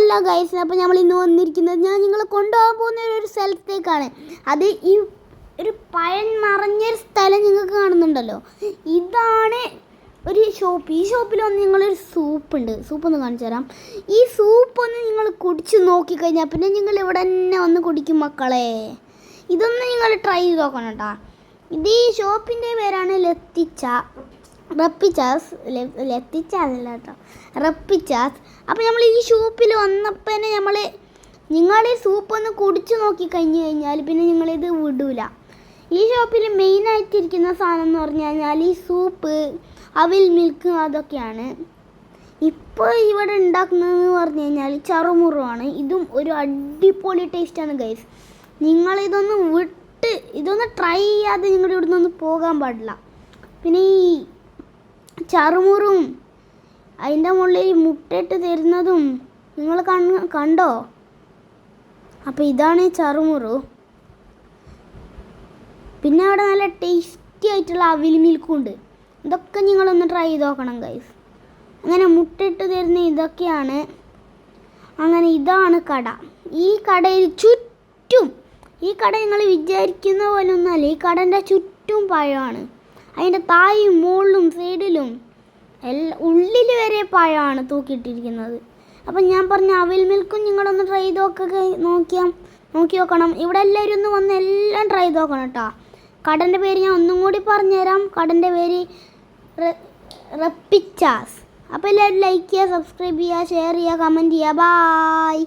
Hello guys അപ്പോൾ നമ്മൾ ഇന്ന് വന്നിരിക്കുന്നത് ഞാൻ നിങ്ങളെ കൊണ്ടുപോകാൻ പോകുന്ന ഒരു സ്ഥലത്തേക്കാണ്. അത് ഈ ഒരു പഴൻ നിറഞ്ഞൊരു സ്ഥലം നിങ്ങൾക്ക് കാണുന്നുണ്ടല്ലോ. ഇതാണ് ഒരു ഷോപ്പ് ഈ ഷോപ്പിൽ വന്ന് നിങ്ങളൊരു സൂപ്പ് ഉണ്ട്. സൂപ്പ് ഒന്ന് കാണിച്ചു തരാം. ഈ സൂപ്പ് ഒന്ന് നിങ്ങൾ കുടിച്ച് നോക്കിക്കഴിഞ്ഞാൽ പിന്നെ നിങ്ങൾ ഇവിടെ തന്നെ വന്ന് കുടിക്കും മക്കളെ. ഇതൊന്ന് നിങ്ങൾ ട്രൈ ചെയ്ത് നോക്കണം കേട്ടോ ഇത് ഈ ഷോപ്പിന്റെ പേരാണ് ലത്തിച്ച. റപ്പിച്ചാസ് ലത്തിച്ചാന്നല്ല കേട്ടോ റപ്പിച്ചാസ്. അപ്പോൾ നമ്മൾ ഈ ഷോപ്പിൽ വന്നപ്പോൾ തന്നെ നമ്മൾ നിങ്ങൾ ഈ സൂപ്പ് ഒന്ന് കുടിച്ചു നോക്കി കഴിഞ്ഞു കഴിഞ്ഞാൽ പിന്നെ നിങ്ങളിത് വിടൂല. ഈ ഷോപ്പിൽ മെയിനായിട്ടിരിക്കുന്ന സാധനം എന്ന് പറഞ്ഞു കഴിഞ്ഞാൽ ഈ സൂപ്പ് അവിൽ മിൽക്ക് അതൊക്കെയാണ്. ഇപ്പോൾ ഇവിടെ ഉണ്ടാക്കുന്നതെന്ന് പറഞ്ഞു കഴിഞ്ഞാൽ ചറുമുറുവാണ്. ഇതും ഒരു അടിപൊളി ടേസ്റ്റാണ് ഗൈസ് നിങ്ങളിതൊന്ന് വിട്ട് ഇതൊന്ന് ട്രൈ ചെയ്യാതെ നിങ്ങളുടെ ഇവിടുന്ന് ഒന്ന് പോകാൻ പാടില്ല. പിന്നെ ഈ ചറുമുറും. അതിന്റെ മുകളിൽ ഈ മുട്ടയിട്ട് തരുന്നതും നിങ്ങൾ കണ് കണ്ടോ? അപ്പോൾ ഇതാണ് ചറുമുറു. പിന്നെ അവിടെ നല്ല ടേസ്റ്റി ആയിട്ടുള്ള അവിൽ മിൽക്കും ഉണ്ട്. ഇതൊക്കെ നിങ്ങളൊന്ന് ട്രൈ ചെയ്ത് നോക്കണം ഗൈസ് അങ്ങനെ മുട്ടയിട്ട് തരുന്ന ഇതൊക്കെയാണ്. അങ്ങനെ ഇതാണ് കട. ഈ കടയിൽ ചുറ്റും ഈ കട നിങ്ങൾ വിചാരിക്കുന്ന പോലെ ഒന്നല്ല ഈ കടന്റെ ചുറ്റും പഴമാണ്. അതിന്റെ തായും മുകളിലും സൈഡിലും എല്ലാ ഉള്ളിൽ വരെ പഴമാണ് തൂക്കിയിട്ടിരിക്കുന്നത്. അപ്പം ഞാൻ പറഞ്ഞ അവിൽ മിൽക്കും നിങ്ങളൊന്ന് ട്രൈ ചെയ്ത് നോക്കുക നോക്കിയാൽ നോക്കി നോക്കണം. ഇവിടെ എല്ലാവരും ഒന്ന് വന്ന് എല്ലാം ട്രൈ ചെയ്ത് നോക്കണം കേട്ടോ. കടന്റെ പേര് ഞാൻ ഒന്നും കൂടി പറഞ്ഞുതരാം. കടന്റെ പേര് റപ്പിച്ചാസ്. അപ്പോൾ എല്ലാവരും ലൈക്ക് ചെയ്യുക സബ്സ്ക്രൈബ് ചെയ്യുക ഷെയർ ചെയ്യുക കമന്റ് ചെയ്യുക. ബായ്